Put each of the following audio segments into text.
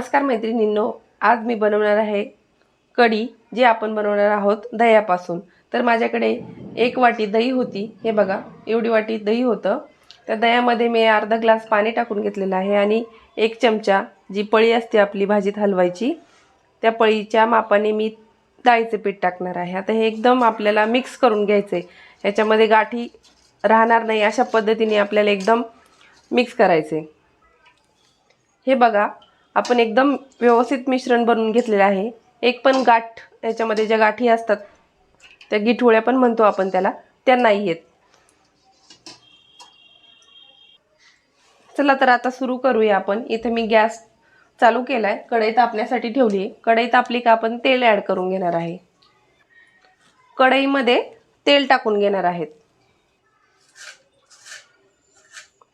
नमस्कार मैत्रिणींनो आज मी बनवणार आहे कढी जे आपण बनवणार आहोत दह्यापासून. तर माझ्याकडे एक वाटी दही होती. हे बघा एवढी वाटी दही होतं. त्या दह्यामध्ये मी अर्धा ग्लास पाणी टाकून घेतलेलं आहे आणि एक चमचा जी पळी असते आपली भाजीत हलवायची त्या पळीच्या मापाने मी डाळीचे पीठ टाकणार आहे. आता हे एकदम आपल्याला मिक्स करून घ्यायचं आहे याच्यामध्ये गाठी राहणार नाही अशा पद्धतीने आपल्याला एकदम मिक्स करायचे हे बघा आपण एकदम व्यवस्थित मिश्रण बनवून घेतलेलं आहे. एक पण गाठ याच्यामध्ये ज्या गाठी असतात त्या गिठोळ्या पण म्हणतो आपण त्याला त्या नाही आहेत चला तर आता सुरू करूया आपण. इथं मी गॅस चालू केला आहे कढई तापण्यासाठी ठेवली आहे कढई तापली का आपण तेल ॲड करून घेणार आहे. कढईमध्ये तेल टाकून घेणार आहेत.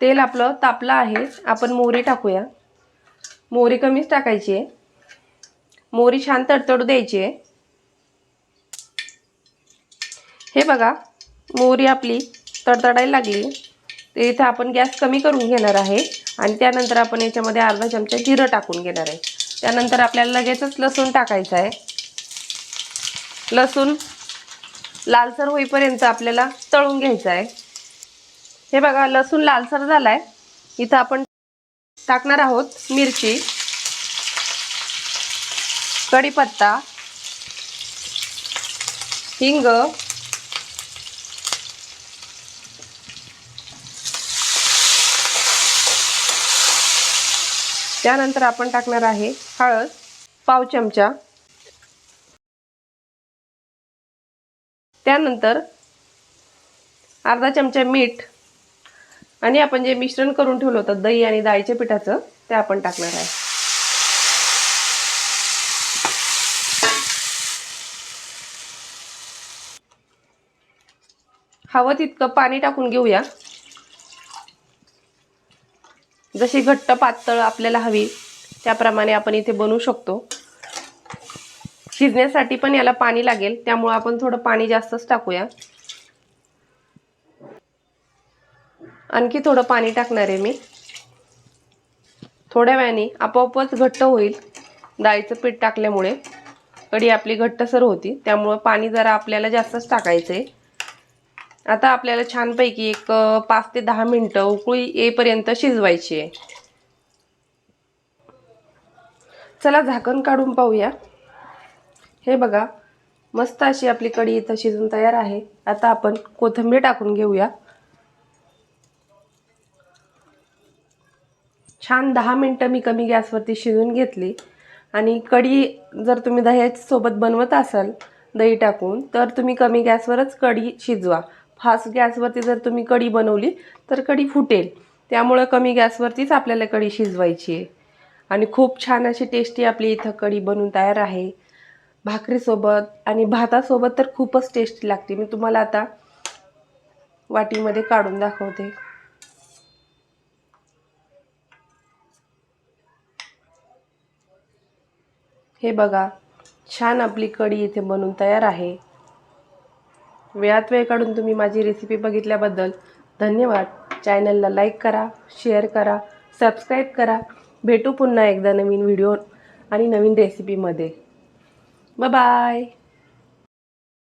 तेल आपलं तापलं आहे. आपण मोहरी टाकूया. मोहरी कमीच टाकायची आहे. मोहरी छान तडतडू द्यायची आहे. हे बघा मोहरी आपली तडतडायला लागली. तर इथं आपण गॅस कमी करून घेणार आहे आणि त्यानंतर आपण याच्यामध्ये अर्धा चमचा जिरं टाकून घेणार आहे. त्यानंतर आपल्याला लगेचच लसूण टाकायचं आहे. लसूण लालसर होईपर्यंत आपल्याला तळून घ्यायचं आहे. हे बघा लसूण लालसर झालाय. इथं आपण टाकणार आहोत मिरची कढीपत्ता हिंग त्यानंतर आपण टाकणार आहे हळद पाव चमचा. त्यानंतर अर्धा चमचा मीठ आणि आपण जे मिश्रण करून ठेवलं होतं दही आणि डाळीच्या पिठाचं ते आपण टाकणार आहे. हवं तितकं पाणी टाकून घेऊया. जशी घट्ट पातळ आपल्याला हवी त्याप्रमाणे आपण इथे बनवू शकतो. शिजण्यासाठी पण याला पाणी लागेल त्यामुळं आपण थोडं पाणी जास्तच टाकूया. आणखी थोडं पाणी टाकणार आहे मी. थोड्या वेळाने आपोआपच घट्ट होईल डाळीचं पीठ टाकल्यामुळे. कढी आपली घट्टसर होती त्यामुळं पाणी जरा आपल्याला जास्तच टाकायचं आहे आता आपल्याला छानपैकी एक पाच ते दहा मिनटं उकळी येईपर्यंत शिजवायची आहे. चला झाकण काढून पाहूया. हे बघा मस्त अशी आपली कढी इथं शिजून तयार आहे. आता आपण कोथिंबीर टाकून घेऊया. छान दहा मिनटं मी कमी गॅसवरती शिजून घेतली. आणि कढी जर तुम्ही दह्यासोबत बनवत असाल दही टाकून तर तुम्ही कमी गॅसवरच कढी शिजवा. फास्ट गॅसवरती जर तुम्ही कढी बनवली तर कढी फुटेल. त्यामुळं कमी गॅसवरतीच आपल्याला कढी शिजवायची आहे. आणि खूप छान अशी टेस्टी आपली इथं कढी बनून तयार आहे. भाकरीसोबत आणि भातासोबत तर खूपच टेस्टी लागते. मी तुम्हाला आता वाटीमध्ये काढून दाखवते. हे बघा छान आपली कढी इथे बनून तयार आहे. वेळात वेळ काढून तुम्ही माझी रेसिपी बघितल्याबद्दल धन्यवाद. चॅनलला लाईक करा शेअर करा सबस्क्राईब करा. भेटू पुन्हा एकदा नवीन व्हिडिओ आणि नवीन रेसिपीमध्ये बाय